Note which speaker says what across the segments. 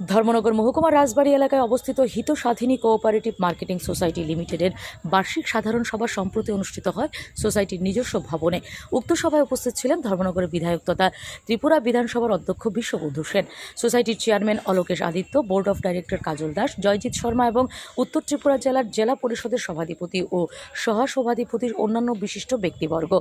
Speaker 1: ধর্মনগর মহকুমার রাজবাড়ী এলাকায় অবস্থিত হিত স্বাধীনী কোঅপারেটিভ মার্কেটিং সোসাইটি লিমিটেডের বার্ষিক সাধারণ সভা সম্প্রতি অনুষ্ঠিত হয় সোসাইটির নিজস্ব ভবনে। উক্ত সভায় উপস্থিত ছিলেন ধর্মনগরের বিধায়ক তথা ত্রিপুরা বিধানসভার অধ্যক্ষ বিশ্ববন্ধু সেন। সোসাইটির chairman Alokesh Aditya, board of director Kajal Das, Joyjit Sharma এবং উত্তর ত্রিপুরা জেলার জেলা পরিষদের সভাধিপতি ও সহসভাধিপতির অন্যান্য বিশিষ্ট ব্যক্তিবর্গ।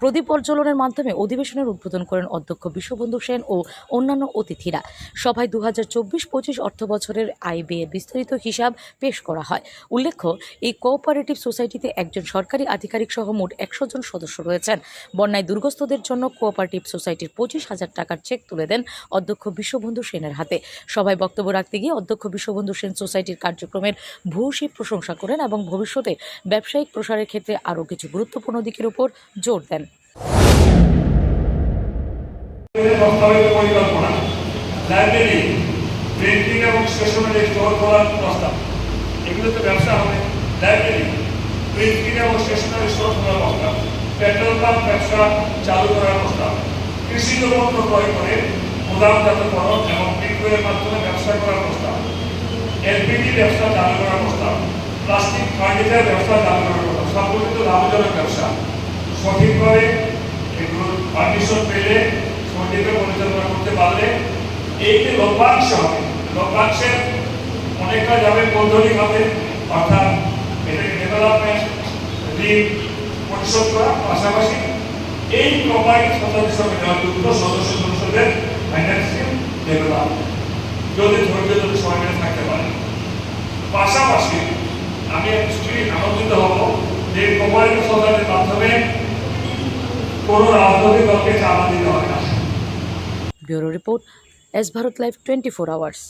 Speaker 1: প্রদীপ প্রজ্বলনের মাধ্যমে অধিবেশনের উদ্বোধন করেন অধ্যক্ষ বিশ্ববন্ধু সেন ও অন্যান্য অতিথিরা। সভায় দু হাজার চব্বিশ পঁচিশ অর্থ বছরের আয় ব্যয়ের বিস্তারিত হিসাব পেশ করা হয়। উল্লেখ্য, এই কোঅপারেটিভ সোসাইটিতে একজন সরকারি আধিকারিক সহ মোট একশো জন সদস্য রয়েছেন। বন্যায় দুর্গস্তদের জন্য কোঅপারেটিভ সোসাইটির পঁচিশ হাজার টাকার চেক তুলে দেন অধ্যক্ষ বিশ্ববন্ধু সেনের হাতে। সভায় বক্তব্য রাখতে গিয়ে অধ্যক্ষ বিশ্ববন্ধু সেন সোসাইটির কার্যক্রমের ভূয়সী প্রশংসা করেন এবং ভবিষ্যতে ব্যবসায়িক প্রসারের ক্ষেত্রে আরও কিছু গুরুত্বপূর্ণ দিকের উপর জোর দেন।
Speaker 2: লাইব্রেরি প্রিন্টিং এবং স্টেশনারি স্টোর করার প্রস্তাব। এগুলো তো ব্যবসা হবে। লাইব্রেরি প্রিন্টিং এবং স্টেশনারি স্টোর করার প্রস্তাব। পেট্রোল পাম্প ব্যবসা চালু করার প্রস্তাব। কৃষি দ্রব্য ক্রয় করে গুদামজাতকরণ এবং বিক্রয়ের মাধ্যমে ব্যবসা করার প্রস্তাব। এলপিজি ব্যবসা চালু করার প্রস্তাব। প্লাস্টিক ফার্নিচার ব্যবসা চালু করার প্রস্তাব। সবগুলো তো লাভজনক ব্যবসা। সঠিকভাবে এগুলো পারমিশন পেলে সঠিকভাবে পরিচালনা করতে পারলে এই যে লভ্যাংশ হবে লভ্যাংশের অনেকটা যাবে পৌধরিকভাবে অর্থাৎ ডেভেলপমেন্ট ঋণ পরিশোধ করা পাশাপাশি এই কোম্পানির সদস্য হিসাবে সদস্য সদস্যদের ফাইন্যান্সিয়াল ডেভেলপমেন্ট যদি ধৈর্য সময় মেনে থাকতে পারে। পাশাপাশি আমি অ্যাকচুয়ালি আনন্দিত হব যে কোম্পানির সোসাইটির মাধ্যমে কোনো রাজনৈতিক দলকে চাঁদা দিতে হয় না।
Speaker 1: Bureau report S Bharat live twenty four hours